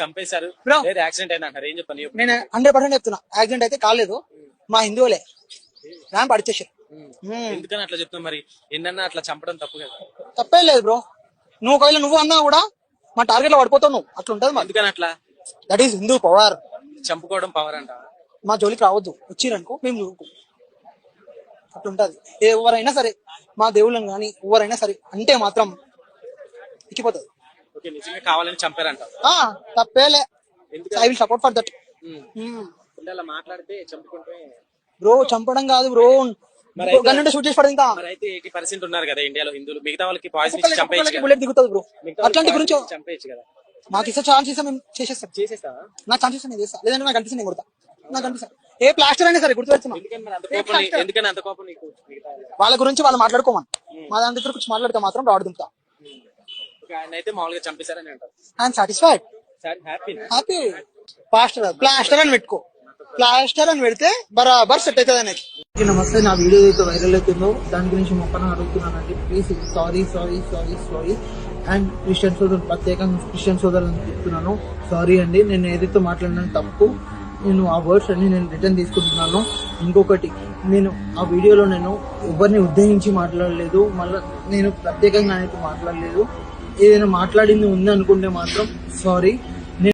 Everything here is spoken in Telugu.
చంపేశారు. లేదా యాక్సిడెంట్ అయింది అంటారు ఏం చెప్తాను నీ opinion? నేను హండ్రెడ్ పర్సెంట్ చెప్తున్నా. యాక్సిడెంట్ అయితే కాలేదు. మా హిందువులే. ర్యాంప్ అడిచేసారు. ఎందుకని అట్లా చెప్తున్నా మరి? ఎన్నన్నా అట్లా చంపడం తప్పు కదా. తప్పే లేదు బ్రో. నువ్వు ఒకవేళ నువ్వు అన్నా కూడా మా టార్గెట్లో పడిపోతావు నువ్వు. అట్లా ఉంటుంది మాది ఎందుకని అట్లా? దట్ ఈస్ హిందూ పవర్ చంపుకోవడం పవర్ అంట. మా జోలికి రావద్దు. వచ్చిరనుకో మేము చూపు అట్లుంటది ఎవరైనా సరే మా దేవుళ్ళని కానీ ఎవరైనా సరే అంటే మాత్రం ఎక్కిపోతుంది. ఓకే నిజంగా కావాలని చంపారంట ఆ, తప్పేలే. I will support for that అలా మాట్లాడితే చంపుకుంటే? బ్రో చంపడం కాదు బ్రో. మరి అయితే- గన్నుంటే షూట్ చేసి పడింది ఇంకా. మరి అయితే ఎయిటీ పర్సెంట్ ఉన్నారు కదా ఇండియాలో హిందువులు. మిగతా వాళ్ళకి పాయిజన్ ఇచ్చి చంపేయచ్చు కదా. బుల్లెట్ దిగుతుంది బ్రో. మిగతా వాళ్ళకి అట్లాంటి poison గురించి ఇచ్చి చంపేయచ్చు కదా. మాకు ఇస్తే ఛాన్స్ ఇస్తే మేము చేసేస్తాం. చేసేస్తావా? నా ఛాన్స్ ఇస్తే నేను చేస్తా. లేదంటే నాకు అనిపిస్తుంది నేను కొడతా. నాకు అనిపిస్తుంది ఏ ప్లాస్టర్ అయినా సరే గుర్తుపెడుతున్నా ఎందుకని మరి అంత కోపం నీ- ఎందుకని అంత కోపం నీకు? మిగతా వాళ్ళకి? వాళ్ళ గురించి వాళ్ళు మాట్లాడుకోమని. మా దాని దగ్గర గురించి మాట్లాడితే మాత్రం రాడు దింపుతా. ఆయన అయితే మామూలుగా చంపేశారని అంటారు. ఐఎమ్ సాటిస్ఫైడ్ సరే హ్యాపీనా హ్యాపీ ప్లాస్టర్ ప్లాస్టర్ అని పెట్టుకో. ప్లాస్టర్ అని పెడితే బరాబర్ సెట్ అవుతుంది అనేది నమస్తే నా వీడియో అయితే వైరల్ అవుతుందో దాని గురించి మొక్కన అడుగుతున్నానండి. Please sorry sorry sorry sorry and Christian సోదరులు ప్రత్యేకంగా క్రిస్టియన్ సోదరులను చెప్తున్నాను. సారీ అండి నేను ఏదైతే మాట్లాడిన తప్పు నేను ఆ వర్డ్స్ అన్ని నేను రిటర్న్ తీసుకుంటున్నాను. ఇంకొకటి నేను ఆ వీడియోలో నేను ఎవరిని ఉద్దేశించి మాట్లాడలేదు మళ్ళీ నేను ప్రత్యేకంగా అయితే మాట్లాడలేదు. ఏదైనా మాట్లాడింది ఉంది అనుకుంటే మాత్రం సారీ